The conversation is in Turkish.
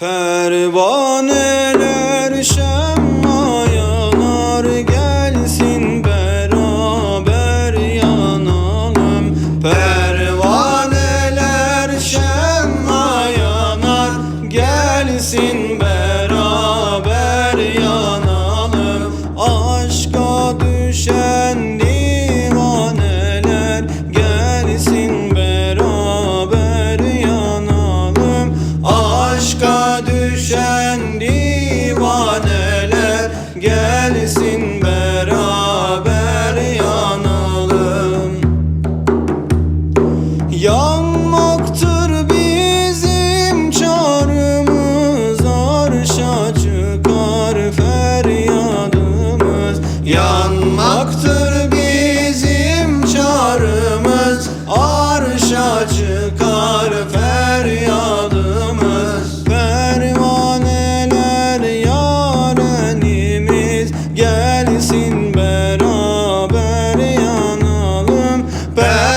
Pervaneler şemmayalar gelsin beraber yanalım. Pervaneler şemmayalar gelsin düşen divaneler gelsin beraber yanalım. Yanmaktır bizim çarımız arşa çıkar feryadımız. Yanmaktır back.